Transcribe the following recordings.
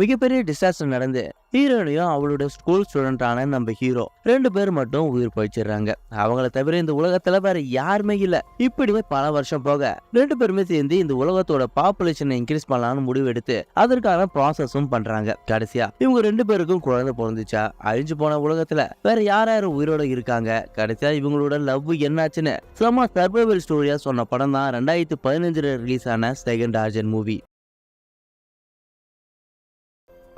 மிகப்பெரிய டிசாஸ்டர் நடந்து ஹீரோனையும் அவளோட ஸ்கூல் ஸ்டூடெண்டான நம்ம ஹீரோ ரெண்டு பேர் மட்டும் உயிர் போயிச்சிடுறாங்க அவங்கள தவிர இந்த உலகத்துல வேற யாருமே இல்ல. இப்படிவே பல வருஷம் போக ரெண்டு பேருமே சேர்ந்து இந்த உலகத்தோட பாப்புலேஷனை இன்க்ரீஸ் பண்ணலாம்னு முடிவு எடுத்து அதற்கான ப்ராசஸும் பண்றாங்க. கடைசியா இவங்க ரெண்டு பேருக்கும் குழந்தை பிறந்துச்சா? அழிஞ்சு போன உலகத்துல வேற யார் யார் உயிரோட இருக்காங்க? கடைசியா இவங்களோட லவ் என்னாச்சுன்னு சும்மா சர்வைவல் ஸ்டோரியா சொன்ன படம் தான் ரெண்டாயிரத்தி பதினஞ்சுல ரிலீஸ் ஆன செகண்ட் ஆர்ஜன் மூவி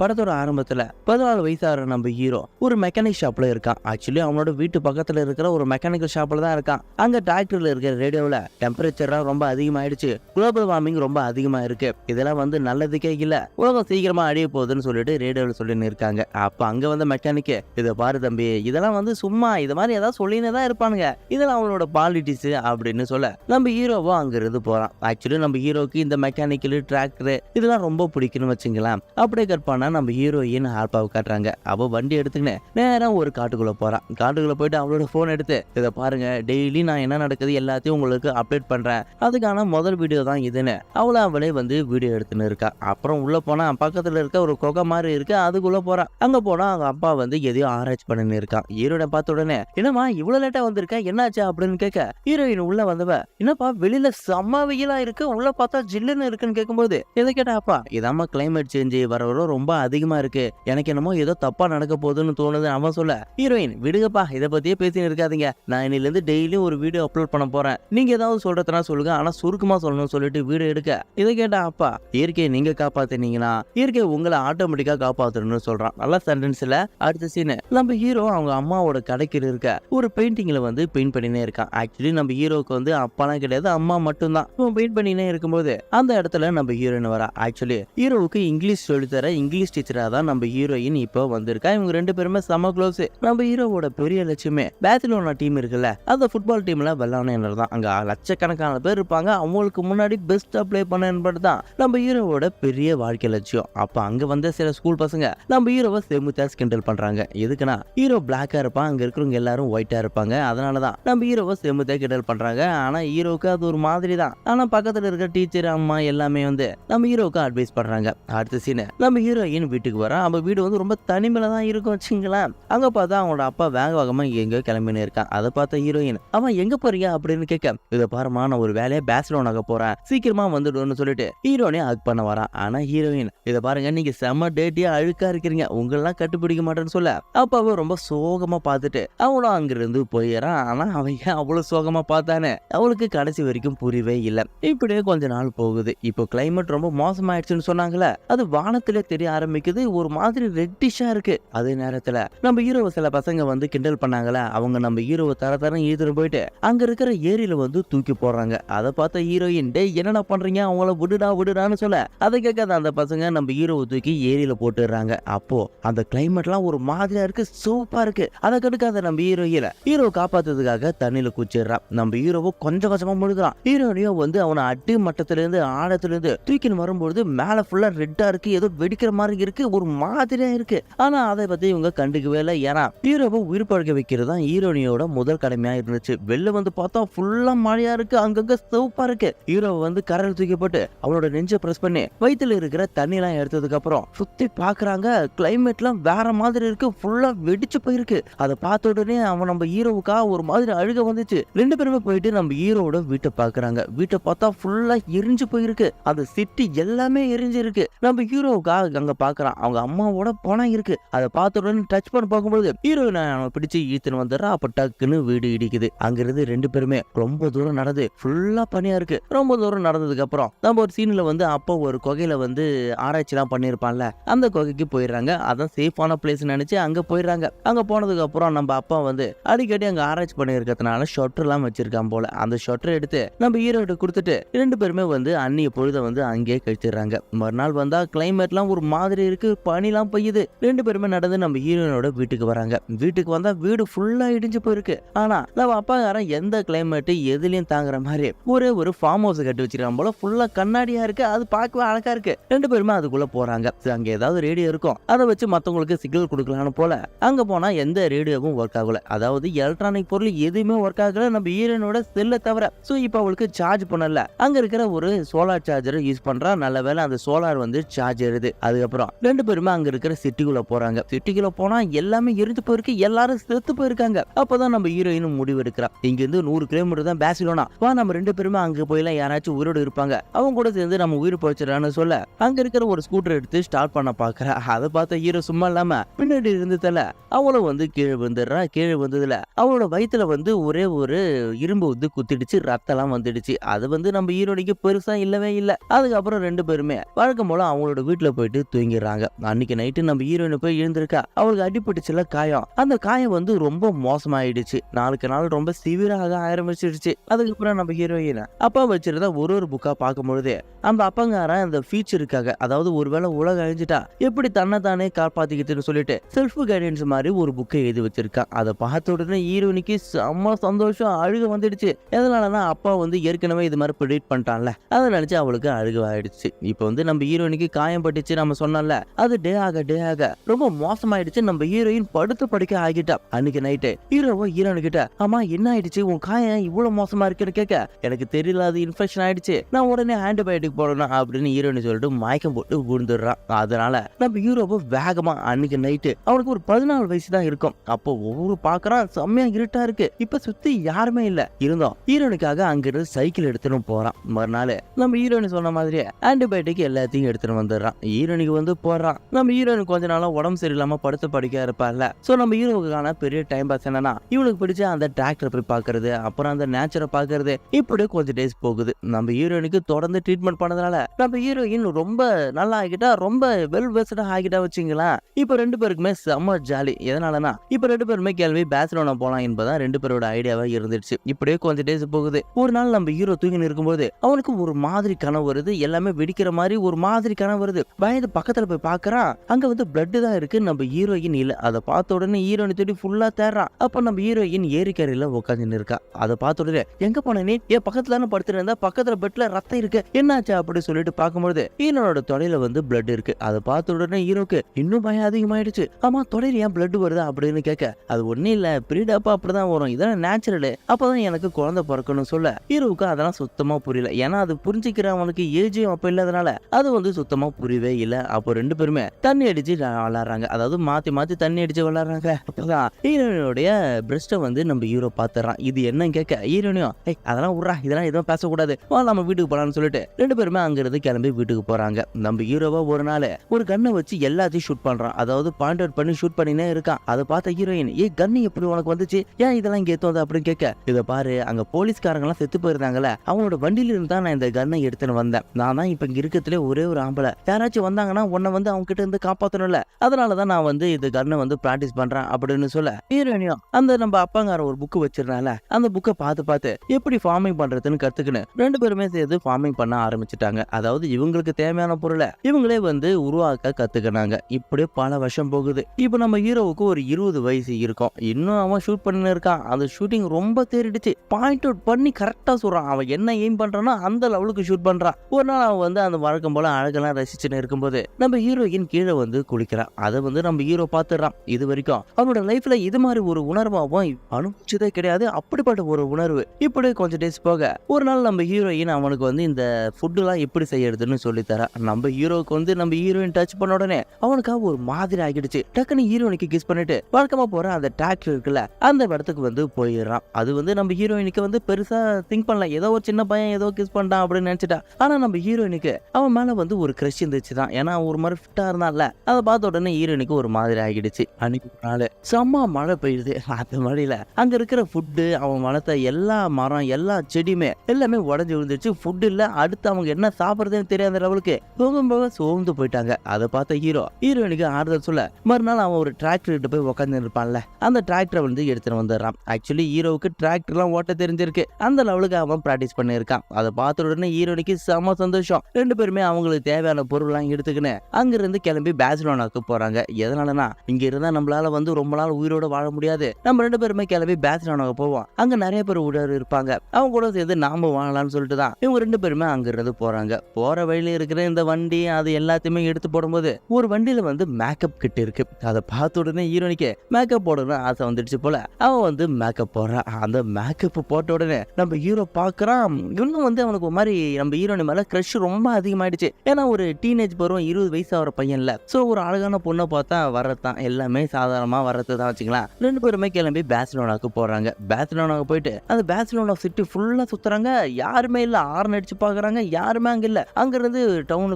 படத்தோட ஆரம்பத்துல பதினாலு வயசாகிற நம்ம ஹீரோ ஒரு மெக்கானிக் ஷாப்ல இருக்கான். ஆக்சுவலி அவனோட வீட்டு பக்கத்துல இருக்கிற ஒரு மெக்கானிக்கல் ஷாப்ல தான் இருக்கான். அங்க டிராக்டர்ல இருக்கிற ரேடியோவில் டெம்பரேச்சர்லாம் ரொம்ப அதிகமாயிடுச்சு. குளோபல் வார்மிங் ரொம்ப அதிகமா இருக்கு. இதெல்லாம் வந்து நல்லதுக்கே இல்ல. உலகம் சீக்கிரமா அழிய போகுதுன்னு சொல்லிட்டு ரேடியோவில் சொல்லின்னு இருக்காங்க. அப்ப அங்க வந்த மெக்கானிக்கு இதை பாரு தம்பி இதெல்லாம் வந்து சும்மா இது மாதிரி ஏதாவது சொல்லினே தான் இருப்பானுங்க. இதெல்லாம் அவனோட பாலிட்டிக்ஸ் அப்படின்னு சொல்ல நம்ம ஹீரோவோ அங்க இருந்து போறான். ஆக்சுவலி நம்ம ஹீரோக்கு இந்த மெக்கானிக்கல் டிராக்டர் இதெல்லாம் ரொம்ப பிடிக்கும்னு வச்சுங்களேன் அப்படியே கற்பானா தான் நம்ம ஹீரோயின் ஆல்பாவை காட்டுறாங்க. அவ வண்டி எடுத்துக்கின்னு நேரம் ஒரு காட்டுக்குள்ள போறான். காட்டுக்குள்ளே போயிட்டு அவளோட ஃபோன் எடுத்து இதை பாருங்க டெய்லி நான் என்ன நடக்குது எல்லாத்தையும் உங்களுக்கு அப்டேட் பண்றேன். அதுக்கான முதல் வீடியோ தான் இதுன்னு. அவளை அவளே வந்து வீடியோ எடுத்துன்னு இருக்கா. அப்புறம் உள்ளே போனா பக்கத்துல இருக்க ஒரு குகை மாதிரி இருக்கு அதுக்குள்ளே போகிறான் அங்க போனா அவங்க அப்பா வந்து எதையும் ஆராய்ச்சி பண்ணின்னு இருக்கான். ஹீரோட பார்த்த உடனே என்னம்மா இவ்வளவு லேட்டா வந்திருக்க? என்னாச்சு? அப்படின்னு கேட்க ஹீரோயின் உள்ள வந்தவ என்னப்பா வெளியில செம்ம வெயிலா இருக்கு உள்ள பார்த்தா ஜில்லுன்னு இருக்குன்னு கேட்கும்போது இதை கேட்டா அப்பா? இதாம்மா கிளைமேட் சேஞ்சு வர வர ரொம்ப அதிகமா இருக்கு. எனக்கு என்னமோ ஏதோ தப்பா நடக்க போகுதுன்னு தோணுது. அவன் சொல்ல ஹீரோயின் விடுங்கப்பா இதை பத்தியே பேசின்னு இருக்காதீங்க. நான் இன்னில இருந்து டெய்லியும் ஒரு வீடியோ அப்லோட் பண்ண போறேன். நீங்க ஏதாவது சொல்றதுனா சொல்லுங்க. ஆனா சுருக்கமா சொல்லணும்னு சொல்லிட்டு வீடு எடுக்க. இதை கேட்டா அப்பா இயற்கையை நீங்க காப்பாத்தினீங்கன்னா இயற்கை உங்களை ஆட்டோமேட்டிக்கா காப்பாத்தணும்னு சொல்றான். நல்ல சென்டென்ஸ்ல அடுத்த சீன் நம்ம ஹீரோ அவங்க அம்மாவோட கடைக்கு இருக்க ஒரு பெயிண்டிங்ல வந்து பெயிண்ட் பண்ணினே இருக்கான். ஆக்சுவலி நம்ம ஹீரோக்கு வந்து அப்பாலாம் கிடையாது. அம்மா மட்டும்தான். இவன் பெயிண்ட் பண்ணினே இருக்கும்போது அந்த இடத்துல நம்ம ஹீரோயின் வரா. ஆக்சுவலி ஹீரோவுக்கு இங்கிலீஷ் சொல்லித்தர இங்கிலீஷ் டீச்சரா தான் நம்ம ஹீரோயின் இப்போ வந்திருக்கா. இவங்க ரெண்டு பேருமே செம க்ளோஸ் நம்ம ஹீரோவோட பெரிய லட்சியமே பேத்திலோனா டீம் இருக்குல்ல. அந்த ஃபுட்பால் டீம்ல வெள்ளான தான். அங்கே லட்சக்கணக்கான பேர் இருப்பாங்க. அவங்களுக்கு முன்னாடி பெஸ்ட்டாக ப்ளே பண்ண என்பது தான் நம்ம ஹீரோவோட பெரிய வாழ்க்கை லட்சியம். அப்போ அங்கே வந்த சில ஸ்கூல் பசங்க நம்ம ஹீரோவை செமுத்தா கிண்டல் பண்ணுறாங்க எதுக்குன்னா ஹீரோ பிளாக்காக இருப்பான். அங்கே இருக்கிறவங்க எல்லாரும் ஒயிட்டாக இருப்பாங்க. அதனால தான் நம்ம ஹீரோவை செமுத்தா கிண்டல் பண்ணுறாங்க ஆனால் ஹீரோவுக்கு அது ஒரு மாதிரி தான். ஆனால் பக்கத்தில் இருக்க டீச்சர் அம்மா எல்லாமே வந்து நம்ம ஹீரோவுக்கு அட்வைஸ் பண்ணுறாங்க அடுத்த சீனு நம்ம ஹீரோயின் வீட்டுக்கு வரான் அவ வீடு வந்து ரொம்ப தனிமையில தான் இருக்கும் வச்சுங்களேன் அங்கே பார்த்தா அவனோட அப்பா வேக வேகமாக எங்கேயோ கிளம்பின்னு இருக்கான். அதை பார்த்த ஹீரோயின் அவன் எங்கே போறியா? அப்படின்னு கேட்க இதை பாருமா நான் ஒரு வேலையை பேசலோனாக போறேன். சீக்கிரமா வந்துடுன்னு சொல்லிட்டு ஹீரோனே ஹக் பண்ண வரான் ஆனால் ஹீரோயின் இதை பாருங்க நீங்க செம்ம டேட்டியாக அழுக்கா இருக்கிறீங்க. உங்களெல்லாம் கட்டுப்பிடிக்க மாட்டேன்னு சொல்ல. அப்போ அவன் ரொம்ப சோகமா பார்த்துட்டு அவளும் அங்கிருந்து போயிடறான். ஆனா அவன் ஏன் அவ்வளவு சோகமா பார்த்தானே? அவளுக்கு கடைசி வரைக்கும் புரியவே இல்லை. இப்படியே கொஞ்ச நாள் போகுது. இப்போ கிளைமேட் ரொம்ப மோசமாயிடுச்சுன்னு சொன்னாங்களே அது வானத்திலே தெரிய ஆரம்பிக்குது. ஒரு மாதிரி ரெட்டிஷாக இருக்குது அதே நேரத்தில் நம்ம ஹீரோவை சில பசங்க வந்து கிண்டல் பண்ணாங்களே? அவங்க நம்ம ஹீரோவை தர தரம் ஈதுன்னு போயிட்டு அங்க இருக்கிற ஏரியில வந்து தூக்கி போடுறாங்க. அதை பார்த்த ஹீரோயின் டே என்னடா பண்றீங்க? அவங்கள விடுடா விடுடான்னு சொல்ல. அதை கேட்காத அந்த பசங்க நம்ம ஹீரோவை தூக்கி ஏரியில போட்டுடுறாங்க. அப்போ அந்த கிளைமேட்லாம் ஒரு மாதிரியா இருக்கு சூப்பா இருக்கு. அதை கெடுக்காத நம்ம ஹீரோயில ஹீரோ காப்பாத்துறதுக்காக தண்ணியில குச்சிடுறான். நம்ம ஹீரோவை கொஞ்சம் கொஞ்சமா முழுகிறான். ஹீரோனையும் வந்து அவனை அடி மட்டத்திலேருந்து இருந்து ஆழத்துல இருந்து தூக்கின்னு வரும்பொழுது மேல ஃபுல்லா ரெட்டா இருக்கு. ஏதோ வெடிக்கிற மாதிரி இருக்கு ஒரு மாதிரியா இருக்கு. ஆனா அதை பத்தி இவங்க கண்டுக்கவே இல்லை. ஏன்னா ஹீரோவை உயிர் பழக வைக்கிறது தான் ஹீரோனியோட முதல் கடமையா இருந்துச்சு. வெளில வந்து பார்த்தா ஃபுல்லா மழையா இருக்கு அங்கங்க சிவப்பா இருக்கு. ஹீரோவை வந்து கரையில் தூக்கி போட்டு அவளோட பிரஸ் பண்ணி வயித்துல இருக்கிற தண்ணி எல்லாம் எடுத்ததுக்கு அப்புறம் சுத்தி பாக்குறாங்க கிளைமேட்லாம் வேற மாதிரி இருக்கு ஃபுல்லா வெடிச்சு போயிருக்கு. அதை பார்த்த உடனே அவன் நம்ம ஹீரோவுக்கா ஒரு மாதிரி அழுக வந்துச்சு. ரெண்டு பேருமே போயிட்டு நம்ம ஹீரோவோட வீட்டை பாக்குறாங்க வீட்டை பார்த்தா ஃபுல்லா எரிஞ்சு போயிருக்கு. அந்த சிட்டி எல்லாமே எரிஞ்சு இருக்கு நம்ம ஹீரோவுக்கா அங்க பார்க்குறான். அவங்க அம்மாவோட பணம் இருக்கு. அதை பார்த்த உடனே டச் பண்ண பார்க்கும்போது ஹீரோயின் அவன் பிடிச்சு ஈத்துன்னு வந்துடுறா அப்போ டக்குன்னு வீடு இடிக்குது. அங்கிருந்து ரெண்டு பேருமே ரொம்ப தூரம் நடந்து ஃபுல்லாக பனியாக இருக்கு. ரொம்ப தூரம் நடந்ததுக்கு அப்புறம் நம்ம ஒரு சீனில் வந்து அப்போ ஒரு குகையில வந்து ஆராய்ச்சிலாம் பண்ணியிருப்பான்ல. அந்த குகைக்கு போயிடுறாங்க. அதான் சேஃபான பிளேஸ் நினச்சி அங்கே போயிடுறாங்க. அங்கே போனதுக்கு அப்புறம் நம்ம அப்பா வந்து அடிக்கடி அங்கே ஆராய்ச்சி பண்ணியிருக்கிறதுனால ஷொட்டர்லாம் வச்சிருக்கான் போல. அந்த ஷொட்டரை எடுத்து நம்ம ஹீரோட்ட கொடுத்துட்டு ரெண்டு பேருமே வந்து அன்னிய பொழுத வந்து அங்கேயே கழிச்சிடுறாங்க. மறுநாள் வந்தால் கிளைமேட்லாம் ஒரு மாதிரி இருக்கு பனிலாம் பெய்யுது. ரெண்டு பேருமே நடந்து நம்ம ஹீரோனோட வீட்டுக்கு வராங்க. வீட்டுக்கு வந்தா வீடு ஃபுல்லா இடிஞ்சு போயிருக்கு. ஆனா நம்ம அப்பாக்காரன் எந்த கிளைமேட் எதுலயும் தாங்குற மாதிரி ஒரே ஒரு ஃபார்ம் ஹவுஸ் கட்டி வச்சிருக்கான் போல ஃபுல்லா கண்ணாடியா இருக்கு. அது பார்க்கவே அழகா இருக்கு. ரெண்டு பேருமே அதுக்குள்ள போறாங்க. அங்க ஏதாவது ரேடியோ இருக்கும். அதை வச்சு மத்தவங்களுக்கு சிக்னல் கொடுக்கலாம்னு போல அங்க போனா எந்த ரேடியோவும் ஒர்க் ஆகல. அதாவது எலக்ட்ரானிக் பொருள் எதுவுமே ஒர்க் ஆகல. நம்ம ஹீரோனோட செல்லை தவிர சோ இப்போ அவளுக்கு சார்ஜ் பண்ணல. அங்க இருக்கிற ஒரு சோலார் சார்ஜரை யூஸ் பண்றா. நல்ல வேளை அந்த சோலார் வந்து சார்ஜ் ஏறுது. அதுக்கப்புறம் போறான் ரெண்டு பேருமே அங்க இருக்கிற சிட்டிக்குள்ள போறாங்க. சிட்டிக்குள்ள போனா எல்லாமே எரிஞ்சு போயிருக்கு. எல்லாரும் செத்து போயிருக்காங்க. அப்பதான் நம்ம ஹீரோயின் முடிவு எடுக்கிறா இங்க இருந்து நூறு கிலோமீட்டர் தான் பேசிலோனா வா நம்ம ரெண்டு பேருமே அங்க போயெல்லாம் யாராச்சும் உயிரோடு இருப்பாங்க. அவங்க கூட சேர்ந்து நம்ம உயிர் போச்சிடறான்னு சொல்ல அங்க இருக்கிற ஒரு ஸ்கூட்டர் எடுத்து ஸ்டார்ட் பண்ண பாக்குறா. அதை பார்த்த ஹீரோ சும்மா இல்லாம பின்னாடி இருந்ததால அவளும் வந்து கீழே வந்துடுறா கீழே வந்ததுல அவளோட வயிற்றுல வந்து ஒரே ஒரு இரும்பு வந்து குத்திடுச்சு. ரத்தம்லாம் வந்துடுச்சு. அது வந்து நம்ம ஹீரோனிக்கு பெருசா இல்லவே இல்லை. அதுக்கப்புறம் ரெண்டு பேருமே வழக்கம் போல அவங்களோட வீட்டுல போயிட்டு தூங்கி தூங்கிடுறாங்க. அன்னைக்கு நைட்டு நம்ம ஹீரோயினை போய் எழுந்திருக்கா அவளுக்கு அடிபட்டுச்சுல காயம். அந்த காயம் வந்து ரொம்ப மோசமாயிடுச்சு. நாளுக்கு நாள் ரொம்ப சிவியராக ஆரம்பிச்சிடுச்சு. அதுக்கப்புறம் நம்ம ஹீரோயினை அப்பா வச்சிருந்தா ஒரு ஒரு புக்கா பார்க்கும் பொழுது அந்த அப்பங்காரன் அந்த ஃபீச்சருக்காக அதாவது ஒருவேளை உலகம் அழிஞ்சிட்டா எப்படி தன்னை தானே காப்பாத்திக்கிட்டுன்னு சொல்லிட்டு செல்ஃப் கைடன்ஸ் மாதிரி ஒரு புக்கை எழுதி வச்சிருக்கான். அதை பார்த்த உடனே ஹீரோயினுக்கு செம்ம சந்தோஷம் அழுக வந்துடுச்சு. எதனாலனா அப்பா வந்து ஏற்கனவே இது மாதிரி ப்ரிடிக்ட் பண்ணிட்டான்ல? அதை நினைச்சு அவளுக்கு அழுக ஆயிடுச்சு இப்போ வந்து நம்ம ஹீரோயினுக்கு காயம் பட்டுச்சு நம்ம சொன்னல அது டே ஆக டே ஆக ரொம்ப மோசமாயிடுச்சு. நம்ம ஹீரோயின் படுத்து படுக்க ஆகிட்டா. அன்னைக்கு நைட்டு ஹீரோவோ ஹீரோனு கிட்ட ஆமா என்ன ஆயிடுச்சு? உன் காயம் இவ்வளவு மோசமா இருக்குன்னு கேட்க எனக்கு தெரியல அது இன்ஃபெக்ஷன் ஆயிடுச்சு. நான் உடனே ஆன்டிபயோட்டிக் போடணும் அப்படின்னு ஹீரோனு சொல்லிட்டு மயக்கம் போட்டு விழுந்துடுறான். அதனால நம்ம ஹீரோவை வேகமா அன்னைக்கு நைட்டு அவனுக்கு ஒரு பதினாலு வயசு தான் இருக்கும். அப்போ ஒவ்வொரு பாக்குறான் செம்மையா இருட்டா இருக்கு. இப்ப சுத்தி யாருமே இல்ல. இருந்தோம் ஹீரோனுக்காக அங்கிருந்து சைக்கிள் எடுத்துட்டு போறான். மறுநாள் நம்ம ஹீரோனு சொன்ன மாதிரியே ஆன்டிபயோட்டிக் எல்லாத்தையும் எடுத்துட்டு வந்துடுறான். ஹீரோனுக்கு வந்து போடுறான். நம்ம ஹீரோயின் கொஞ்ச நாளா உடம்பு சரியில்லாம படுத்து படிக்க இருப்பார்ல. சோ நம்ம ஹீரோவுக்கான பெரிய டைம் பாஸ் என்னன்னா இவனுக்கு பிடிச்ச அந்த டாக்டர் போய் பாக்குறது அப்புறம் அந்த நேச்சரை பாக்குறது இப்படியே கொஞ்சம் டேஸ் போகுது. நம்ம ஹீரோயினுக்கு தொடர்ந்து ட்ரீட்மெண்ட் பண்ணதுனால நம்ம ஹீரோயின் ரொம்ப நல்லா ஆகிட்டா ரொம்ப வெல் வெஸ்டா ஆகிட்டா வச்சுங்களேன். இப்போ ரெண்டு பேருக்குமே செம்ம ஜாலி எதனாலனா இப்போ ரெண்டு பேருமே கேள்வி பேசலோனா போலாம் என்பதான் ரெண்டு பேரோட ஐடியாவா இருந்துச்சு. இப்படியே கொஞ்சம் டேஸ் போகுது. ஒரு நாள் நம்ம ஹீரோ தூங்கி இருக்கும்போது அவனுக்கு ஒரு மாதிரி கனவு வருது. எல்லாமே வெடிக்கிற மாதிரி ஒரு மாதிரி கனவு வருது. வயது பக்கத்து பக்கத்தில் போய் பார்க்கறான் அங்கே வந்து பிளட் தான் இருக்கு. நம்ம ஹீரோயின் இல்லை. அதை பார்த்த உடனே ஹீரோயின் தேடி ஃபுல்லா தேடுறான். அப்போ நம்ம ஹீரோயின் ஏரிக்கரையில் உட்காந்துன்னு இருக்கா. அதை பார்த்த உடனே எங்கே போன நீ? என் பக்கத்துல தானே படுத்துட்டு இருந்தா பக்கத்தில் பெட்ல ரத்தம் இருக்கு. என்னாச்சு? அப்படின்னு சொல்லிட்டு பார்க்கும்போது ஹீரோனோட தொடையில வந்து பிளட் இருக்கு. அதை பார்த்த உடனே ஹீரோக்கு இன்னும் பயம் அதிகமாயிடுச்சு. ஆமா தொடையில ஏன் பிளட் வருதா? அப்படின்னு கேட்க அது ஒன்றும் இல்லை. பிரீடப்பா அப்படிதான் வரும். இதெல்லாம் நேச்சுரலு அப்போதான் எனக்கு குழந்தை பிறக்கணும் சொல்ல. ஹீரோவுக்கு அதெல்லாம் சுத்தமாக புரியல. ஏன்னா அது புரிஞ்சுக்கிறவனுக்கு ஏஜும் அப்போ இல்லாதனால அது வந்து சுத்தமாக புரியவே இல்லை. அப்போ ரெண்டு பேருமே தண்ணி அடிச்சு விளாட்றாங்க. அதாவது மாத்தி மாத்தி தண்ணி அடிச்சு விளாட்றாங்க. அப்பதான் ஹீரோயினுடைய பிரஸ்ட்டை வந்து நம்ம ஹீரோ பாத்துறான் இது என்னன்னு கேட்க ஹீரோனியும் ஏய் அதெல்லாம் விட்றா. இதெல்லாம் எதுவும் பேசக்கூடாது. வா நம்ம வீட்டுக்கு போலாம்னு சொல்லிட்டு ரெண்டு பேருமே அங்கிருந்து கிளம்பி வீட்டுக்கு போறாங்க. நம்ம ஹீரோவா ஒரு நாள் ஒரு கண்ணை வச்சு எல்லாத்தையும் ஷூட் பண்றான். அதாவது பாயிண்ட் அவுட் பண்ணி ஷூட் பண்ணினே இருக்கான். அதை பார்த்த ஹீரோயின் ஏய் கன்னு எப்படி உனக்கு வந்துச்சு? ஏன் இதெல்லாம் இங்கே ஏத்து அப்படின்னு கேட்க இதை பாரு அங்க போலீஸ்காரங்க எல்லாம் செத்து போயிருந்தாங்கல்ல. அவனோட வண்டியில இருந்து தான் நான் இந்த கன்னை எடுத்துன்னு வந்தேன். நான் தான் இப்ப இங்க இருக்கிறதுல ஒரே ஒரு ஆம்பளை. யாராச்சும் வந்தாங்கன்னா உன்னை வந்து அவங்க கிட்ட இருந்து காப்பாற்றணும்ல அதனால தான் நான் வந்து இது கன்னை வந்து ப்ராக்டிஸ் பண்ணுறேன் அப்படின்னு சொல்ல ஹீரோயினியும் அந்த நம்ம அப்பாங்கார ஒரு புக்கு வச்சிருந்தால அந்த புக்கை பார்த்து பார்த்து எப்படி ஃபார்மிங் பண்ணுறதுன்னு கத்துக்கின்னு ரெண்டு பேருமே சேர்ந்து ஃபார்மிங் பண்ண ஆரம்பிச்சிட்டாங்க. அதாவது இவங்களுக்கு தேவையான பொருளை இவங்களே வந்து உருவாக்க கற்றுக்கினாங்க இப்படியே பல வருஷம் போகுது. இப்போ நம்ம ஹீரோவுக்கு ஒரு இருபது வயசு இருக்கும். இன்னும் அவன் ஷூட் பண்ணி இருக்கான். அந்த ஷூட்டிங் ரொம்ப தேறிடுச்சு. பாயிண்ட் அவுட் பண்ணி கரெக்டாக சொல்கிறான் அவன் என்ன எய்ம் பண்ணுறானோ அந்த லெவலுக்கு ஷூட் பண்ணுறான் ஒரு நாள் அவன் வந்து அந்த வழக்கம் போல அழகெல்லாம் ரசிச்சுன்னு இருக்கும்போது நம்ம ஹீரோயின் கீழே வந்து குளிக்கிறான். அதை வந்து நம்ம ஹீரோ பார்த்துடுறான். இது வரைக்கும் அவனோட லைஃப்ல இது மாதிரி ஒரு உணர்வாகவும் அனுப்பிச்சதே கிடையாது. அப்படிப்பட்ட ஒரு உணர்வு. இப்படி கொஞ்சம் டேஸ் போக ஒரு நாள் நம்ம ஹீரோயின் அவனுக்கு வந்து இந்த ஃபுட்டுலாம் எப்படி செய்யறதுன்னு சொல்லி தரா நம்ம ஹீரோவுக்கு வந்து நம்ம ஹீரோயின் டச் பண்ண உடனே அவனுக்காக ஒரு மாதிரி ஆகிடுச்சு. டக்குன்னு ஹீரோயினுக்கு கிஸ் பண்ணிட்டு வழக்கமா போற அந்த டிராக்டர் இருக்குல்ல அந்த இடத்துக்கு வந்து போயிடுறான். அது வந்து நம்ம ஹீரோயினுக்கு வந்து பெருசா திங்க் பண்ணல. ஏதோ ஒரு சின்ன பையன் ஏதோ கிஸ் பண்ணிட்டான் அப்படின்னு நினைச்சிட்டா ஆனா நம்ம ஹீரோயினுக்கு அவன் மேல வந்து ஒரு கிரஷ் இருந்துச்சு தான் ஏன்னா ஒரு மாதிரி ஃபிட்டா இருந்தான்ல அதை பார்த்த உடனே ஹீரோனுக்கு ஒரு மாதிரி ஆகிடுச்சு. அன்னைக்கு ஒரு நாள் செம்ம மழை பெய்யுது. அந்த மழையில அங்க இருக்கிற ஃபுட்டு அவன் வளர்த்த எல்லா மரம் எல்லா செடியுமே எல்லாமே உடஞ்சி விழுந்துருச்சு. ஃபுட்டு இல்ல அடுத்து அவங்க என்ன சாப்பிடுறதுன்னு தெரியாத லெவலுக்கு போகும் போக சோர்ந்து போயிட்டாங்க. அதை பார்த்த ஹீரோ ஹீரோயினுக்கு ஆறுதல் சொல்ல மறுநாள் அவன் ஒரு டிராக்டர் கிட்ட போய் உட்காந்து இருப்பான்ல அந்த டிராக்டரை வந்து எடுத்துட்டு வந்துடுறான். ஆக்சுவலி ஹீரோவுக்கு டிராக்டர்லாம் ஓட்ட தெரிஞ்சிருக்கு. அந்த லெவலுக்கு அவன் ப்ராக்டிஸ் பண்ணியிருக்கான். அதை பார்த்த உடனே ஹீரோனிக்கு செம சந்தோஷம். ரெண்டு பேருமே அவங்களுக்கு தேவையான பொருள்லாம் எடுத்துக்கின்னு அங்கிருந்து கிளம்பி பேசிலோனாக்கு போறாங்க. எதனாலனா இங்க இருந்தா நம்மளால வந்து ரொம்ப நாள் உயிரோட வாழ முடியாது. நம்ம ரெண்டு பேருமே கிளம்பி பேசிலோனாக்கு போவோம். அங்க நிறைய பேர் உயிரோடு இருப்பாங்க. அவங்க கூட சேர்ந்து நாம வாழலாம்னு சொல்லிட்டு தான் இவங்க ரெண்டு பேருமே அங்கிருந்து போறாங்க. போற வழியில இருக்கிற இந்த வண்டி அது எல்லாத்தையுமே எடுத்து போடும்போது ஒரு வண்டியில வந்து மேக்கப் கிட் இருக்கு. அதை பார்த்த உடனே ஹீரோனிக்கு மேக்கப் போடணும் ஆசை வந்துடுச்சு போல. அவன் வந்து மேக்கப் போடுறான். அந்த மேக்கப் போட்ட உடனே நம்ம ஹீரோ பாக்குறான் இன்னும் வந்து அவனுக்கு ஒரு மாதிரி நம்ம ஹீரோனி மேல க்ரஷ் ரொம்ப அதிகமாயிடுச்சு. ஏன்னா ஒரு டீனேஜ் பருவம் இருபது இருபது வயசு ஆகிற பையன்ல. ஸோ ஒரு அழகான பொண்ணை பார்த்தா வர்றதுதான். எல்லாமே சாதாரணமா வர்றது தான் வச்சுக்கலாம் ரெண்டு பேருமே கிளம்பி பேசலோனாக்கு போறாங்க. பேசிலோனாக்கு போயிட்டு அந்த பேசலோனா சிட்டி ஃபுல்லா சுத்துறாங்க. யாருமே இல்லை. ஆர்ன் அடிச்சு பாக்குறாங்க. யாருமே அங்க இல்ல. அங்க இருந்து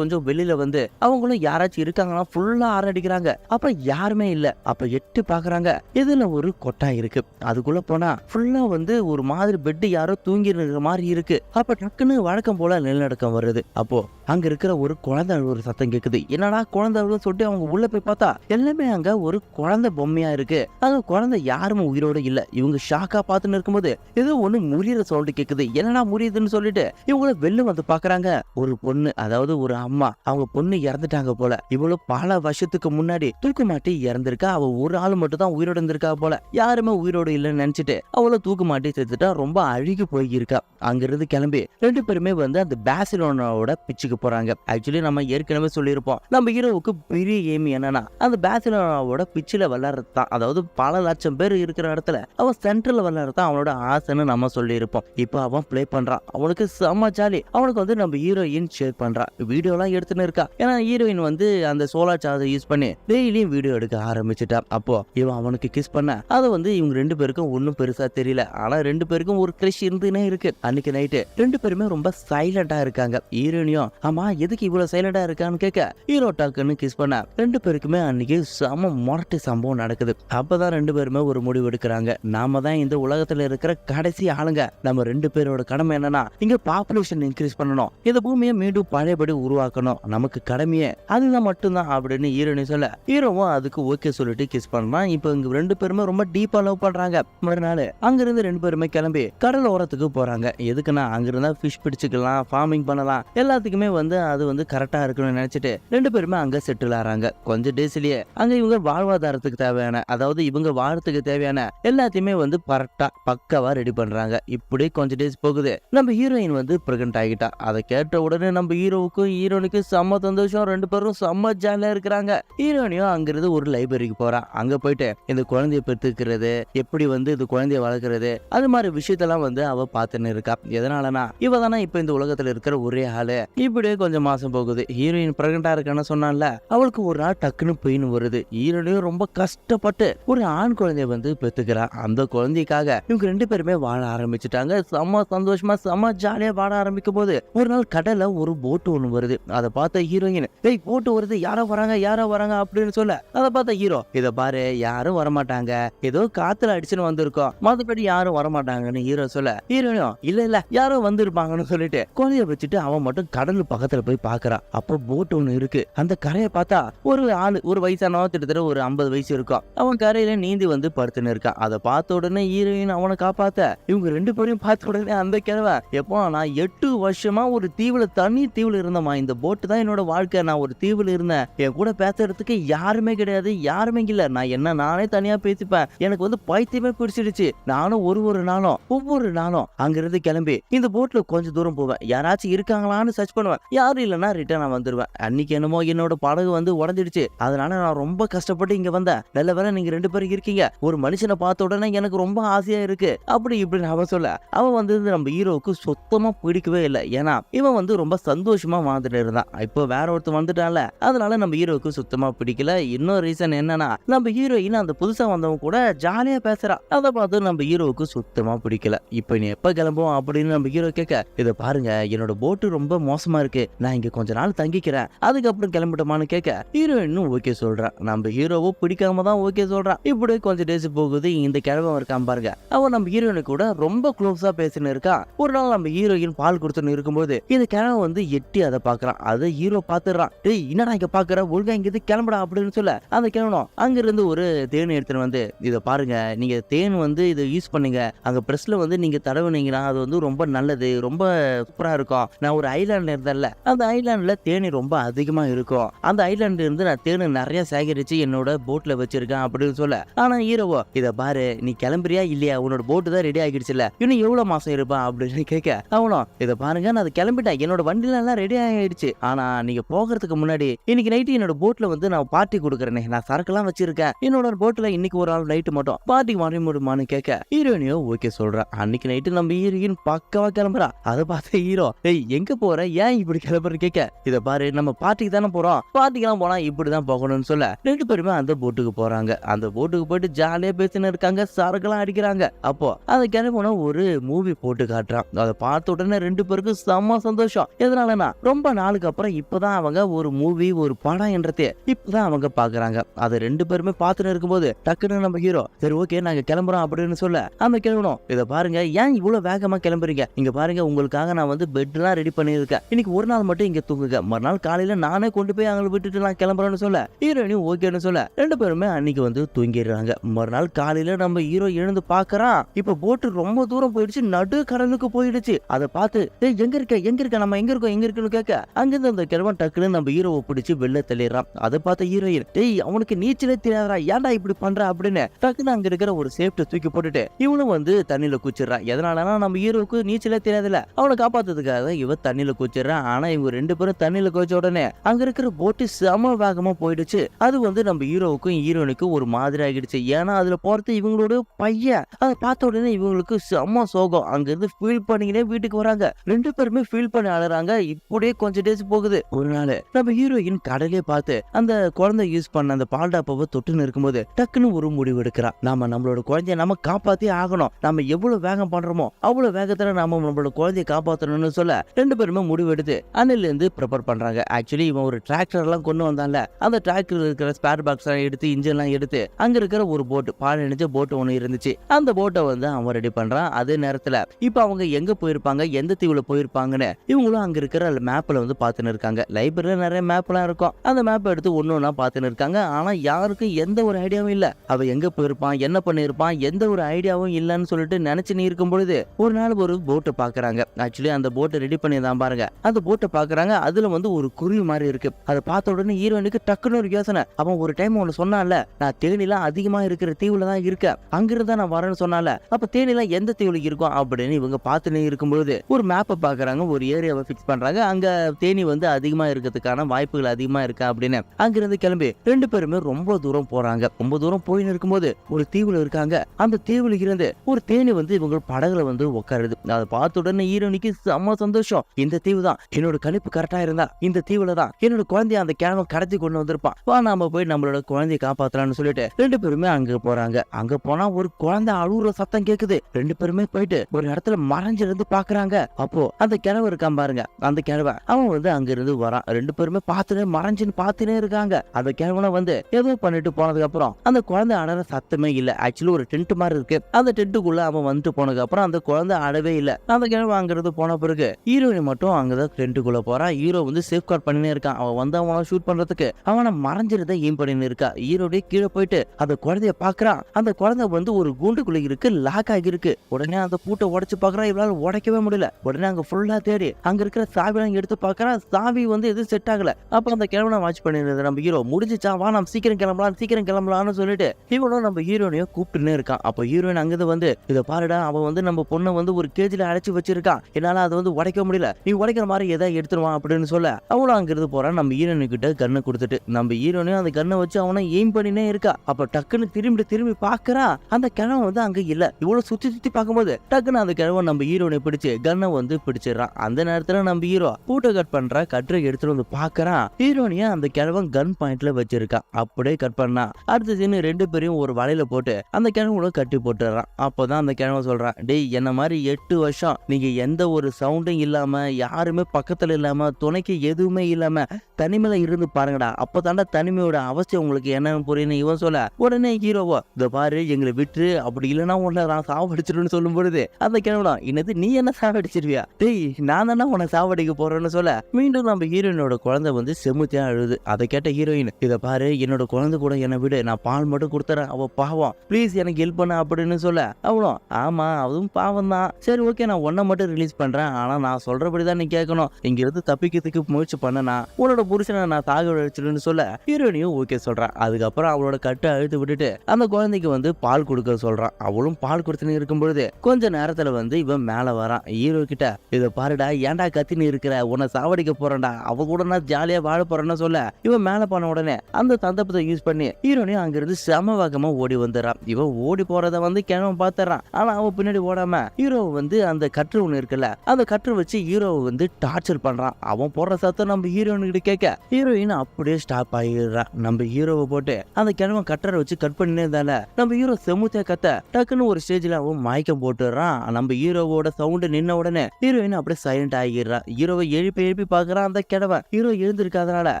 கொஞ்சம் வெளியில வந்து அவங்களும் யாராச்சும் இருக்காங்களா ஃபுல்லாக ஆர்ன் அடிக்கிறாங்க. அப்ப யாருமே இல்ல. அப்ப எட்டு பாக்குறாங்க. இதுல ஒரு கொட்டா இருக்கு. அதுக்குள்ள போனா ஃபுல்லா வந்து ஒரு மாதிரி பெட் யாரோ தூங்கி இருக்கிற மாதிரி இருக்கு. அப்ப டக்குன்னு வழக்கம் போல நிலநடுக்கம் வருது. அப்போ அங்க இருக்கிற ஒரு குழந்தை ஒரு சத்தம் இருக்குது. என்னடா குழந்தை அப்படின்னு சொல்லிட்டு அவங்க உள்ள போய் பார்த்தா எல்லாமே அங்க ஒரு குழந்தை பொம்மையா இருக்கு. அந்த குழந்தை யாருமே உயிரோட இல்ல. இவங்க ஷாக்கா பார்த்துன்னு இருக்கும்போது ஏதோ ஒண்ணு முறியற சவுண்ட் கேக்குது. என்னடா முறியுதுன்னு சொல்லிட்டு இவங்கள வெளில வந்து பாக்குறாங்க. ஒரு பொண்ணு அதாவது ஒரு அம்மா அவங்க பொண்ணு இறந்துட்டாங்க போல. இவ்வளவு பல வருஷத்துக்கு முன்னாடி தூக்கு மாட்டி இறந்திருக்கா. அவ ஒரு ஆள் மட்டும் தான் உயிரோட இருந்திருக்கா போல. யாருமே உயிரோட இல்லைன்னு நினைச்சிட்டு அவளை தூக்கு மாட்டி செத்துட்டா ரொம்ப அழுகி போயிருக்கா. அங்கிருந்து கிளம்பி ரெண்டு பேருமே வந்து அந்த பேசிலோனாவோட பிச்சுக்கு போறாங்க. ஆக்சுவலி நம்ம ஏற்கனவே இருப்போம். நம்ம ஹீரோவுக்கு பெரிய எய்ம் என்னன்னா அந்த பேசிலோனாவோட பிச்சில் விளையாடுறது தான் அதாவது பல லட்சம் பேர் இருக்கிற இடத்துல அவன் சென்ட்ரல் விளையாடுறது தான் அவனோட ஆசைன்னு நம்ம சொல்லியிருப்போம். இப்போ அவன் ப்ளே பண்ணுறான் அவனுக்கு செம்ம ஜாலி அவனுக்கு வந்து நம்ம ஹீரோயின் ஷேர் பண்ணுறான் வீடியோலாம் எடுத்துன்னு இருக்கா? ஏன்னா ஹீரோயின் வந்து அந்த சோலார் சார்ஜை யூஸ் பண்ணி டெய்லியும் வீடியோ எடுக்க ஆரம்பிச்சிட்டா அப்போ இவன் அவனுக்கு கிஸ் பண்ண அதை வந்து இவங்க ரெண்டு பேருக்கும் ஒன்றும் பெருசாக தெரியல. ஆனால் ரெண்டு பேருக்கும் ஒரு கிரஷ் இருந்துனே இருக்கு. அன்னைக்கு நைட்டு ரெண்டு பேருமே ரொம்ப சைலண்டாக இருக்காங்க. ஹீரோயினியும் ஆமா எதுக்கு இவ்வளோ சைலண்டாக இருக்கான்னு கேட்க ஹீரோ டாக்குன்னு கிஸ் பண்ண ரெண்டு பேருக்குமே அன்னைக்கு செம மொரட்டு சம்பவம் நடக்குது. அப்பதான் ரெண்டு பேருமே ஒரு முடிவு எடுக்கிறாங்க. நாம தான் இந்த உலகத்துல இருக்கிற கடைசி ஆளுங்க. நம்ம ரெண்டு பேரோட கடமை என்னன்னா இங்க பாப்புலேஷன் இன்க்ரீஸ் பண்ணணும். இந்த பூமியை மீண்டும் பழையபடி உருவாக்கணும். நமக்கு கடமையே. அதுதான் மட்டும்தான் அப்படின்னு ஹீரோனி சொல்ல ஹீரோவும் அதுக்கு ஓகே சொல்லிட்டு கிஸ் பண்ணலாம் இப்போ இங்க ரெண்டு பேருமே ரொம்ப டீப்பா லவ் பண்றாங்க. மறுநாள் அங்கிருந்து ரெண்டு பேருமே கிளம்பி கடல் ஓரத்துக்கு போறாங்க. எதுக்குன்னா அங்கிருந்தா ஃபிஷ் பிடிச்சிக்கலாம் ஃபார்மிங் பண்ணலாம். எல்லாத்துக்குமே வந்து அது வந்து கரெக்டா இருக்கணும்னு நினைச்சிட்டு ரெண்டு பேருமே அங்க செட்டில் ஆறாங்க. கொஞ்சம் டேஸ்லயே அங்க இவங்க வாழ்வாதாரத்துக்கு தேவையான அதாவது இவங்க வாழறதுக்கு தேவையான எல்லாத்தையுமே வந்து கரெக்டா பக்காவா ரெடி பண்றாங்க. இப்படி கொஞ்சம் டேஸ் போகுது. நம்ம ஹீரோயின் வந்து பிரெக்னென்ட் ஆகிட்டா. அதை கேட்ட உடனே நம்ம ஹீரோவுக்கும் ஹீரோனுக்கும் செம்ம சந்தோஷம். ரெண்டு பேரும் செம்ம ஜாலியா இருக்கிறாங்க. ஹீரோனியும் அங்கிருந்து ஒரு லைப்ரரிக்கு போறான் அங்க போயிட்டு இந்த குழந்தைய பெற்றுக்கிறது எப்படி வந்து இந்த குழந்தைய வளர்க்கறது அது மாதிரி விஷயத்தெல்லாம் வந்து அவ பார்த்துன்னு இருக்கா. எதனாலனா இவ தானே இப்ப இந்த உலகத்துல இருக்கிற ஒரே ஆளு. இப்படியே கொஞ்சம் மாசம் போகுது. ஹீரோயின் பிரெக்னெண்டா இருக்கான்னு சொன்னான்ல அவளுக்கு ஒரு நாள் டக்குன்னு பெயின் வருது. ஹீரோனையும் ரொம்ப கஷ்டப்பட்டு ஒரு ஆண் குழந்தைய வந்து பெத்துக்கிறா அந்த குழந்தைக்காக இவங்க ரெண்டு பேருமே வாழ ஆரம்பிச்சுட்டாங்க. செம்ம சந்தோஷமா செம்ம ஜாலியா வாழ ஆரம்பிக்கும் போது ஒரு நாள் கடல்ல ஒரு போட்டு ஒண்ணு வருது. அதை பார்த்த ஹீரோயின் ஏய் போட்டு வருது. யாரோ வராங்க யாரோ வராங்க அப்படின்னு சொல்ல அதை பார்த்த ஹீரோ இதை பாரு யாரும் வரமாட்டாங்க. ஏதோ காத்துல அடிச்சுன்னு வந்திருக்கோம். மற்றபடி யாரும் வரமாட்டாங்கன்னு ஹீரோ சொல்ல ஹீரோயினும் இல்ல இல்ல. யாரோ வந்திருப்பாங்கன்னு சொல்லிட்டு குழந்தைய வச்சுட்டு அவன் மட்டும் கடல் பக்கத்துல போய் பாக்குறான் அப்போ போட் ஒண்ணு இருக்கு. அந்த கரையை பார்த்தா ஒரு ஆளு ஒரு வயசானவன் கிட்டத்தட்ட ஒரு ஐம்பது வயசு இருக்கும் அவன் கரையில நீந்தி வந்து படுத்துன்னு இருக்கான். அதை பார்த்த உடனே ஹீரோயின் அவனை காப்பாத்த. இவங்க ரெண்டு பேரையும் பார்த்த உடனே அந்த கிழவை எப்போ நான் எட்டு வருஷமா ஒரு தீவுல தனி தீவுல இருந்தேம்மா. இந்த போட்டு தான் என்னோட வாழ்க்கை. நான் ஒரு தீவுல இருந்தேன். என் கூட பேசுறதுக்கு யாருமே கிடையாது யாருமே இல்ல. நான் என்ன நானே தனியா பேசிப்பேன். எனக்கு வந்து பைத்தியமே பிடிச்சிடுச்சு. நானும் ஒரு ஒரு நாளும் ஒவ்வொரு நாளும் அங்கிருந்து கிளம்பி இந்த போட்ல கொஞ்சம் தூரம் போவேன். யாராச்சும் இருக்காங்களான்னு சர்ச் பண்ணுவேன். யாரும் இல்லைன்னா ரிட்டர்ன் நான் வந்துருவேன். அன்னைக்கு என்னமோ என்னோட படகு வந்து உடஞ்சிடுச்சு. அதனால நான் ரொம்ப கஷ்டப்பட்டு இங்க வந்தேன். நல்ல வேலை நீங்க ரெண்டு பேரும் இருக்கீங்க. ஒரு மனுஷனை பார்த்த உடனே எனக்கு ரொம்ப ஆசையா இருக்கு. அப்படி இப்படின்னு அவன் சொல்ல அவன் வந்து நம்ம ஹீரோவுக்கு சுத்தமா பிடிக்கவே இல்லை. ஏன்னா இவன் வந்து ரொம்ப சந்தோஷமா வாழ்ந்துட்டு இருந்தான். இப்போ வேற ஒருத்தர் வந்துட்டான்ல. அதனால நம்ம ஹீரோவுக்கு சுத்தமா பிடிக்கல. இன்னொரு ரீசன் என்னன்னா நம்ம ஹீரோயின் அந்த புதுசா வந்தவங்க கூட ஜாலியா பேசுறா. அதை பார்த்து நம்ம ஹீரோவுக்கு சுத்தமா பிடிக்கல. இப்போ நீ எப்ப கிளம்புவோம் அப்படின்னு நம்ம ஹீரோ கேட்க இதை பாருங்க என்னோட போட்டு ரொம்ப மோசமா இருக்கு. நான் இங்க கொஞ்ச நாள் தங்கிக்கிறேன். அதுக்கப்புறம் கிளம்பிட்டோமான்னு கேட்க ஹீரோயினும் ஓகே சொல்றான். நம்ம ஹீரோவும் பிடிக்காம தான் ஓகே சொல்றான். இப்படியே கொஞ்சம் டேஸ் போகுது இந்த கிழவன் இருக்கான் பாருங்க. அவன் நம்ம ஹீரோயினு கூட ரொம்ப க்ளோஸா பேசினு இருக்கான். ஒரு நாள் நம்ம ஹீரோயின் பால் கொடுத்துன்னு இருக்கும்போது இந்த கிழவன் வந்து எட்டி அதை பாக்குறான் அதை ஹீரோ பாத்துறான் டேய் என்னடா இங்க பாக்குற ஒழுங்கா இங்க இது கிளம்புடா அப்படின்னு சொல்ல அந்த கிழவனும் அங்கிருந்து ஒரு தேன் எடுத்துட்டு வந்து இதை பாருங்க நீங்க தேன் வந்து இதை யூஸ் பண்ணுங்க. அங்க பிரஸ்ல வந்து நீங்க தடவுனீங்கன்னா அது வந்து ரொம்ப நல்லது ரொம்ப சூப்பரா இருக்கும். நான் ஒரு ஐலாண்ட்ல இருந்தேன்ல. அந்த ஐலாண்ட்ல தேனி ரொம்ப அது அதிகமா இருக்கும். அந்த ஐலாண்ட்ல இருந்து நான் தேனு நிறைய சேகரிச்சு என்னோட போட்ல வச்சிருக்கேன் அப்படின்னு சொல்ல. ஆனா ஹீரோவோ இதை பாரு நீ கிளம்புறியா இல்லையா? உன்னோட போட்டு தான் ரெடி ஆகிடுச்சுல. இன்னும் எவ்வளவு மாசம் இருப்பான்? அப்படின்னு கேட்க அவனும் இதை பாருங்க நான் அதை கிளம்பிட்டேன். என்னோட வண்டில எல்லாம் ரெடி ஆகிடுச்சு. ஆனா நீங்க போகிறதுக்கு முன்னாடி இன்னைக்கு நைட்டு என்னோட போட்ல வந்து நான் பார்ட்டி கொடுக்குறேனே. நான் சரக்குலாம் வச்சிருக்கேன். என்னோட போட்ல இன்னைக்கு ஒரு நாள் நைட்டு மட்டும். பார்ட்டிக்கு மாறி முடியுமான்னு கேட்க ஹீரோயினியோ ஓகே சொல்றான் அன்னைக்கு நைட்டு நம்ம ஹீரோயின் பக்கவா கிளம்புறா. அதை பார்த்து ஹீரோ ஏய் எங்க போற? ஏன் இப்படி கிளம்புற கேட்க இதை பாரு நம்ம பார்ட்டிக்கு தானே போறோம். பார்ட்டிக்கெல்லாம் போனா இப்படிதான் போகணும்னு சொல்ல ரெண்டு பேருமே அந்த போட்டுக்கு போறாங்க. அந்த போட்டுக்கு போயிட்டு ஜாலியா பேசினு இருக்காங்க. சரக்கெல்லாம் அடிக்கிறாங்க. அப்போ அந்த கிளம்புன ஒரு மூவி போட்டு காட்டுறான். அதை பார்த்த உடனே ரெண்டு பேருக்கும் செம்ம சந்தோஷம். எதனாலனா ரொம்ப நாளுக்கு அப்புறம் இப்பதான் அவங்க ஒரு மூவி ஒரு படம் என்றதே இப்பதான் அவங்க பாக்குறாங்க அதை ரெண்டு பேருமே பார்த்துட்டு இருக்கும்போது டக்குன்னு நம்ம ஹீரோ சரி ஓகே நாங்க கிளம்புறோம் அப்படின்னு சொல்ல அந்த கிளம்பணும் இதை பாருங்க ஏன் இவ்வளவு வேகமா கிளம்புறீங்க? இங்க பாருங்க உங்களுக்காக நான் வந்து பெட்லாம் ரெடி பண்ணியிருக்கேன். இன்னைக்கு ஒரு நாள் மட்டும் இங்க தூங்குங்க. மறுநாள் காலையில நானே கொண்டு போய் அவங்களை விட்டுட்டு நான் கிளம்புறேன்னு சொல்ல. ஹீரோயினும் ஓகேன்னு சொல்ல. ரெண்டு பேருமே அன்னைக்கு வந்து தூங்கிடுறாங்க. மறுநாள் காலையில நம்ம ஹீரோ எழுந்து பாக்குறான் இப்ப போட்டு ரொம்ப தூரம் போயிடுச்சு. நடு கடலுக்கு போயிடுச்சு. அதை பார்த்து எங்க இருக்க? எங்க இருக்க? நம்ம எங்க இருக்கோம்? எங்க இருக்குன்னு கேட்க. அங்கிருந்து அந்த கிழவன் டக்குன்னு நம்ம ஹீரோவை பிடிச்சி வெளில தள்ளிடுறான். அதை பார்த்த ஹீரோயின் டேய் அவனுக்கு நீச்சலே தெரியாதா ஏன்டா இப்படி பண்ற? அப்படின்னு டக்குன்னு அங்க இருக்கிற ஒரு சேஃப்டி தூக்கி போட்டுட்டு இவனும் வந்து தண்ணியில குச்சிடுறான் எதனாலனா நம்ம ஹீரோவுக்கு நீச்சலே தெரியாதுல்ல. அவனை காப்பாத்துறதுக்காக இவன் தண்ணியில குச்சிடுறான் ஆனா இவங்க ரெண்டு பேரும் தண்ணியில குச்ச உடனே அங்க இருக்கிற போட்டு செம வேகமா போயிடுச்சு. அது வந்து நம்ம ஹீரோவுக்கும் ஹீரோனுக்கும் ஒரு மாதிரி ஆகிடுச்சு. ஏன்னா அதுல போறது இவங்களோட பையன். அதை பார்த்த உடனே இவங்களுக்கு செம்ம சோகம். அங்க இருந்து ஃபீல் பண்ணிக்கினே வீட்டுக்கு வராங்க. ரெண்டு பேருமே ஃபீல் பண்ணி அழறாங்க இப்படியே கொஞ்சம் டேஸ் போகுது. ஒரு நாள் நம்ம ஹீரோயின் கடலே பார்த்து அந்த குழந்தை யூஸ் பண்ண அந்த பால் டாப்பாவை தொட்டுன்னு இருக்கும்போது டக்குன்னு ஒரு முடிவு எடுக்கிறான். நாம நம்மளோட குழந்தைய நம்ம காப்பாத்தி ஆகணும். நம்ம எவ்வளவு வேகம் பண்றோமோ அவ்வளவு வேகத்துல நாம நம்மளோட குழந்தைய காப்பாத்தணும்னு சொல்ல ரெண்டு பேருமே முடிவு எடுத்து அணில இருந்து ப்ரிப்பேர் பண்றாங்க. ஆக்சுவலி இவன் ஒரு டிராக்டர்லாம் கொண்டு வந்தான்ல. அந்த டிராக்டர் இருக்கிற ஸ்பேர் பாக்ஸ் எல்லாம் எடுத்து இன்ஜின்லாம் எடுத்து அங்க இருக்கிற ஒரு போட்டு பால் நினைச்ச போட்டு ஒன்று இருந்துச்சு. அந்த போட்டை வந்து அவன் ரெடி பண்றான். அதே நேரத்துல இப்போ அவங்க எங்க போயிருப்பாங்க? எந்த தீவுல போயிருப்பாங்கன்னு இவங்களும் அங்க இருக்கிற மேப்ல வந்து பார்த்துன்னு இருக்காங்க. லைப்ரரியில் நிறைய மேப்லாம் இருக்கும். அந்த மேப் எடுத்து ஒன்று ஒன்றா பார்த்துன்னு இருக்காங்க. ஆனா யாருக்கும் எந்த ஒரு ஐடியாவும் இல்லை. அவன் எங்க போயிருப்பான்? என்ன பண்ணியிருப்பான்? எந்த ஒரு ஐடியாவும் இல்லைன்னு சொல்லிட்டு நினைச்சு நீ இருக்கும் பொழுது ஒரு நாள் ஒரு போட்டை பாக்குறாங்க ஆக்சுவலி அந்த போட்டை ரெடி பண்ணி தான் பாருங்க. அந்த போட்டை பாக்குறாங்க அதுல வந்து ஒரு குருவி மாதிரி இருக்கு. அதை பார்த்த உடனே ஹீரோயினுக்கு டக்குன்னு ஒரு யோசனை. அவன் ஒரு டைம் ஒன்னு சொன்னான்ல நான் தேனிலாம் அதிகமா இருக்கிற தீவுல தான் இருக்கேன். அங்கிருந்து நான் வரேன்னு சொன்னால அப்ப தேனிலாம் எந்த தீவுல இருக்கும்? அப்படின்னு இவங்க பார்த்துன்னு இருக்கும்பொழுது ஒரு மேப்பை பாக்குறாங்க ஒரு ஏரியாவை ஃபிக்ஸ் பண்றாங்க. அங்க தேனி வந்து அதிகமா இருக்கிறதுக்கான வாய்ப்புகள் அதிகமா இருக்கா அப்படின்னு அங்கிருந்து கிளம்பி ரெண்டு பேருமே ரொம்ப தூரம் போறாங்க. ரொம்ப தூரம் போயின்னு இருக்கும்போது ஒரு தீவுல இருக்காங்க. அந்த தீவுல இருந்து ஒரு தேனி வந்து இவங்க படகுல வந்து உட்காருது அதை பார்த்த உடனே ஹீரோனிக்கு செம்ம சந்தோஷம். இந்த தீவு தான். என்னோட கணிப்பு கரெக்டா இருந்தா இந்த தீவுல தான். என்னோட குழந்தைய அந்த கிழமை கடத்தி கொண்டு வந்திருப்பான். வா நாம போய் நம்மளோட குழந்தைய காப்பாத்தலாம்னு சொல்லிட்டு ரெண்டு பேருமே அங்க போறாங்க. அங்க போனா ஒரு குழந்தை அழுகுற சத்தம் கேக்குது. ரெண்டு பேருமே போயிட்டு ஒரு இடத்துல மறைஞ்சிருந்து பாக்குறாங்க. அப்போ அந்த கிழவு இருக்கான் பாருங்க. அந்த கிழவை அவன் வந்து அங்க இருந்து வரான். ரெண்டு பேருமே பார்த்துனே மறைஞ்சுன்னு பார்த்துனே இருக்காங்க. அந்த கிழவனை வந்து ஏதோ பண்ணிட்டு போனதுக்கு அப்புறம் அந்த குழந்தை அடற சத்தமே இல்ல. ஆக்சுவலி ஒரு டென்ட் மாதிரி இருக்கு. அந்த டென்ட்டுக்குள்ள அவன் வந்துட்டு போனதுக்கு அப்புறம் அந்த குழந்தை அடவே இல்ல. அந்த கிழவன் அங்கிருந்து போன பிறகு ஹீரோயின் மட்டும் அங்கதான் டென்ட்டுக்குள்ள போறான் ஹீரோ வந்து சேஃப்கார்ட் பண்ணி பண்ணியிருக்கான் அவன் வந்து அவனை ஷூட் பண்றதுக்கு அவனை மறைஞ்சிருந்த எய்ம் பண்ணின்னு இருக்கா. ஹீரோடே கீழே போயிட்டு அந்த குழந்தைய பாக்குறான் அந்த குழந்தை வந்து ஒரு கூண்டுக்குள்ள இருக்கு லாக் ஆகிருக்கு உடனே அந்த பூட்டை உடச்சு பாக்குறான் இவளால உடைக்கவே முடியல. உடனே அங்க ஃபுல்லா தேடி அங்க இருக்கிற சாவிலாம் எடுத்து பாக்குறான் சாவி வந்து எதுவும் செட் ஆகல. அப்ப அந்த கிழவனை வாட்ச் பண்ணிருந்தது நம்ம ஹீரோ முடிஞ்சுச்சா? வா நம்ம சீக்கிரம் கிளம்பலாம் சீக்கிரம் கிளம்பலாம்னு சொல்லிட்டு இவனும் நம்ம ஹீரோனையும் கூப்பிட்டுனே இருக்கான். அப்போ ஹீரோயின் அங்கிருந்து வந்து இதை பாருடா அவன் வந்து நம்ம பொண்ணை வந்து ஒரு கேஜில அடைச்சு வச்சிருக்கான். என்னால அதை வந்து உடைக்க முடியல. நீ உடைக்கிற மாதிரி எதை எடுத்துருவான் அப்படின்னு சொல்ல அவனும் அங்கிருந்து போகிறான் நம்ம ஹீரோனுக்கிட்ட கண்ணை கொடுத்துட்டு நம்ம ஹீரோனையும் அந்த கண்ணை வச்சு அவனை எய்ம் பண்ணினே இருக்கா. அப்ப டக்குன்னு திரும்பி திரும்பி பாக்குறா. அந்த கிழவன் வந்து அங்க இல்ல. இவ்வளவு சுத்தி சுத்தி பார்க்கும்போது டக்குன்னு அந்த கிழவன் நம்ம ஹீரோனை பிடிச்சு கண்ணை வந்து பிடிச்சிடுறான். அந்த நேரத்துல நம்ம ஹீரோ பூட்டை கட் பண்ற கட்டரை எடுத்துட்டு வந்து பாக்குறான் ஹீரோனிய அந்த கிழவன் கன் பாயிண்ட்ல வச்சிருக்கான் அப்படியே கட் பண்ணா. அடுத்த சீன் ரெண்டு பேரையும் ஒரு வலையில போட்டு அந்த கிழவனோட கட்டி போட்டுறான் அப்போதான் அந்த கிழவன் சொல்றான் டேய் என்ன மாதிரி எட்டு வருஷம் நீங்க எந்த ஒரு சவுண்டும் இல்லாம யாருமே பக்கத்துல இல்லாம துணைக்கு எதுவுமே இல்லாம தனிமையில இருந்து பாருங்கடா. அப்பதான்டா தனிமையோட அவசியம் உங்களுக்கு என்னன்னு புரியுன்னு இவன் சொல்ல உடனே ஹீரோவோ இந்த பாரு எங்களை விட்டு அப்படி இல்லைன்னா உன்னை நான் சாவடிச்சிருன்னு சொல்லும் பொழுது அந்த கிழவனா என்னது நீ என்ன சாவடிச்சிருவியா? டேய் நான் தானே உன்னை சாவடிக்க போறேன்னு சொல்ல. மீண்டும் நம்ம ஹீரோயினோட குழந்தை வந்து செமுத்தியா அழுது. அதை கேட்ட ஹீரோயின் இதை பாரு என்னோட குழந்தை கூட என்னை விடு நான் பால் மட்டும் கொடுத்துறேன் அவ பாவம். ப்ளீஸ் எனக்கு ஹெல்ப் பண்ண அப்படின்னு சொல்ல. அவளும் ஆமா அதுவும் பாவம் தான். சரி ஓகே நான் ஒன்றை மட்டும் ரிலீஸ் பண்றேன். ஆனா நான் சொல்றபடி தான் நீ கேட்கணும். இங்கிருந்து தப்பிக்கிறதுக்கு முயற்சி பண்ணனா உன்னோட புருஷனை நான் சாக வச்சிருன்னு சொல்ல ஹீரோயினியும் ஓகே சொல்றான். அதுக்கப்புறம் அவளோட கட்டை அழுத்து விட்டுட்டு அந்த குழந்தைக்கு வந்து பால் கொடுக்க சொல்றான். அவளும் பால் கொடுத்துன்னு இருக்கும் பொழுது கொஞ்ச நேரத்துல வந்து இவன் மேல வரான். ஹீரோ கிட்ட இதை பாருடா ஏன்டா கத்தின்னு இருக்கிற? உன்னை சாவடிக்க போறேன்டா. அவ கூட நான் ஜாலியா வாழ போறேன்னு சொல்ல. இவன் மேல போன உடனே அந்த சந்தர்ப்பத்தை யூஸ் பண்ணி ஹீரோனையும் அங்கிருந்து செம வேகமா ஓடி வந்துடுறான். இவன் ஓடி போறத வந்து கிணவன் பாத்துறான். ஆனா அவன் பின்னாடி ஓடாம ஹீரோவை வந்து அந்த கற்று ஒன்று இருக்குல்ல அந்த கற்று வச்சு ஹீரோவை வந்து டார்ச்சர் பண்றான். அவன் போடுற சத்தம் நம்ம ஹீரோயின் கேட்க ஹீரோயின் அப்படியே ஸ்டாப் ஆகிடுறா நம்ம ஹீரோவை போட்டு அந்த கிழமை கட்டரை வச்சு கட் பண்ணினே இருந்தால நம்ம ஹீரோ செமுத்தே கத்த டக்குன்னு ஒரு ஸ்டேஜ்ல அவன் மயக்கம் போட்டுறான் நம்ம ஹீரோவோட சவுண்டு நின்ன உடனே ஹீரோயின் அப்படியே சைலண்ட் ஆகிடுறா ஹீரோவை எழுப்பி எழுப்பி பாக்குறான் அந்த கிழவன். ஹீரோ எழுந்திருக்காதனால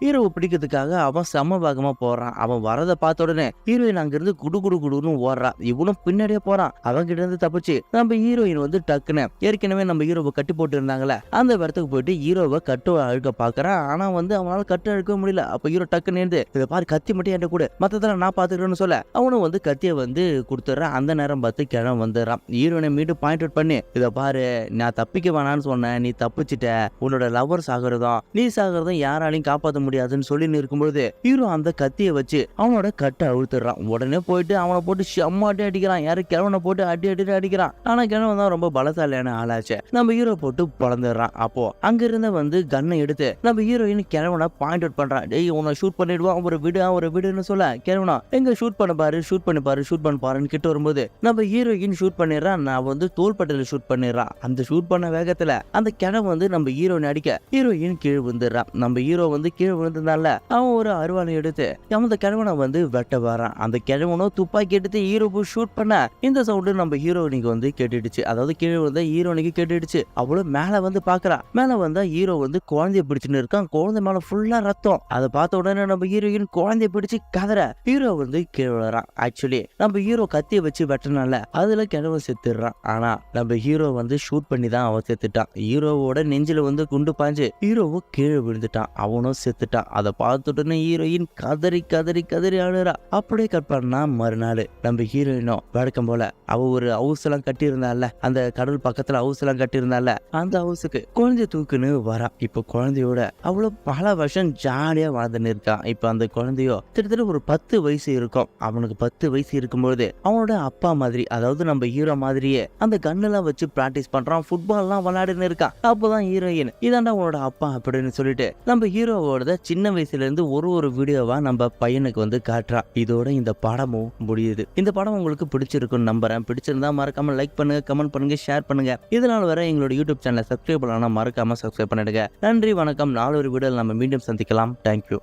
ஹீரோவை பிடிக்கிறதுக்காக அவன் செம்ம பாகமா போறான். அவன் வரதை பார்த்த உடனே ஹீரோயின் அங்கிருந்து குடு குடு குடுன்னு ஓடுறான் இவனும் பின்னாடியே போறான். அவன் கிட்ட இருந்து தப்பிச்சு நம்ம ஹீரோயின் வந்து டக்குன்னு ஏற்கனவே நம்ம ஹீரோவை கட்டி போட்டு இருந்தாங்களே அந்த இடத்துக்கு போயிட்டு ஹீரோவை கட்டு அழுக்க பாக்குறான் ஆனா வந்து அவனால கட்டு எடுக்கவே முடியல. அப்போ ஹீரோ டக்குன்னு இருந்து இதை பாரு கத்தி மட்டும் என்கிட்ட கூட. மற்றதெல்லாம் நான் பார்த்துக்கிறேன்னு சொல்ல. அவனும் வந்து கத்தியை வந்து கொடுத்துட்றான். அந்த நேரம் பார்த்து கிழம வந்துடுறான். ஹீரோனை மீண்டும் பாயிண்ட் அவுட் பண்ணி. இதை பாரு நான் தப்பிக்க வேணாம்னு சொன்னேன். நீ தப்பிச்சிட்ட. உன்னோட லவர் சாகிறதும் நீ சாகிறதும் யாராலையும் காப்பாற்ற முடியாதுன்னு சொல்லி இருக்கும்பொழுது ஹீரோ அந்த கத்தியை வச்சு அவனோட கட்டை அழுத்துறான் உடனே போயிட்டு அவனை போட்டு செம்ம அடி அடிக்கிறான். யாரு கிழவனை போட்டு அடி அடி அடிக்கிறான். ஆனா கிழவன் தான் ரொம்ப பலசாலியான ஆளாச்சு. நம்ம ஹீரோ போட்டு பிறந்துடுறான். அப்போ அங்கிருந்து வந்து கன்னை எடுத்து நம்ம ஹீரோயின் கிழவனை பாயிண்ட் அவுட் பண்றான் டேய் உன்னை ஷூட் பண்ணிடுவான் ஒரு விடு ஒரு விடுன்னு சொல்ல கிழவனா எங்க ஷூட் பண்ண பாரு ஷூட் பண்ணி பாரு ஷூட் பண்ண பாருன்னு கிட்ட வரும்போது நம்ம ஹீரோயின் ஷூட் பண்ணிடுறான் நான் வந்து தோள்பட்டையில் ஷூட் பண்ணிடுறான் அந்த ஷூட் பண்ண வேகத்துல அந்த கிழவன் வந்து நம்ம ஹீரோயின் அடிக்க ஹீரோயின் கீழே விழுந்துடுறான் நம்ம ஹீரோ வந்து கீழே விழுந்ததுனால அவன் ஒரு அருவாளை எடுத்து அந்த கிழவனை வந்து வெட்ட வரான் அந்த கிழவனும் துப்பாக்கி எடுத்து ஹீரோ போய் ஷூட் பண்ண இந்த சவுண்டு நம்ம ஹீரோயினுக்கு வந்து கேட்டுடுச்சு. அதாவது கீழே விழுந்த ஹீரோனிக்கு கேட்டுடுச்சு. அவ்வளவு மேல வந்து பாக்குறான் மேல வந்தா ஹீரோ வந்து குழந்தைய பிடிச்சுன்னு இருக்கான். குழந்தை மேல ஃபுல்லா ரத்தம். அதை பார்த்த உடனே நம்ம ஹீரோயின் குழந்தைய பிடிச்சு கதற ஹீரோ வந்து கீழே விழுறான். ஆக்சுவலி நம்ம ஹீரோ கத்திய வச்சு வெட்டனால அதுல கிழவன் செத்துடுறான். ஆனா நம்ம ஹீரோ வந்து ஷூட் பண்ணி தான் அவன் செத்துட்டான். ஹீரோவோட நெஞ்சில வந்து குண்டு பாஞ்சு ஹீரோவும் கீழே விழுந்துட்டான். அவனும் செத்துட்டான். அதை பார்த்த உடனே ஹீரோயின் கதறி கதறி கதறி அழுறா. அப்படியே கட் பண்ணா மறுநாள் நம்ம ஹீரோயினும் வழக்கம் போல அவ ஒரு ஹவுஸ் எல்லாம் கட்டியிருந்தால அந்த கடல் பக்கத்துல ஹவுஸ் எல்லாம் கட்டியிருந்தால அந்த ஹவுஸுக்கு குழந்தை தூக்குன்னு வரா இப்போ குழந்தையோட அவ்வளோ பல வருஷம் ஜாலியாக வாழ்ந்துன்னு இருக்கான் இப்போ அந்த குழந்தையோ கிட்டத்தட்ட ஒரு பத்து வயசு இருக்கும். அவனுக்கு பத்து வயசு இருக்கும்பொழுது அவனோட அப்பா மாதிரி அதாவது நம்ம ஹீரோ மாதிரியே அந்த கண்ணெல்லாம் வச்சு பிராக்டிஸ் பண்ணுறான் ஃபுட்பால்லாம் விளையாடுன்னு இருக்கான். அப்போதான் ஹீரோயின் இதாண்டா அவனோட அப்பா அப்படின்னு சொல்லிட்டு நம்ம ஹீரோவோட சின்ன வயசுலேருந்து ஒரு ஒரு வீடியோவாக நம்ம பையனுக்கு வந்து காட்டுறான். இதோட இந்த படமும் முடியுது. இந்த படம் உங்களுக்கு பிடிச்சிருக்குன்னு நம்புறேன். பிடிச்சிருந்தா மறக்காம லைக் பண்ணுங்க கமெண்ட் பண்ணுங்க ஷேர் பண்ணுங்க. இதனால் வர எங்களோட யூடியூப் சேனலை சப்ஸ்கிரைப் பண்ணலாம் மறக்காம சப்ஸ்கிரைப் பண்ணிடுங்க. நன்றி வணக்கம். நான் ஒரு வீடியோவில் நம்ம மீண்டும் சந்திக்கலாம். தேங்க்யூ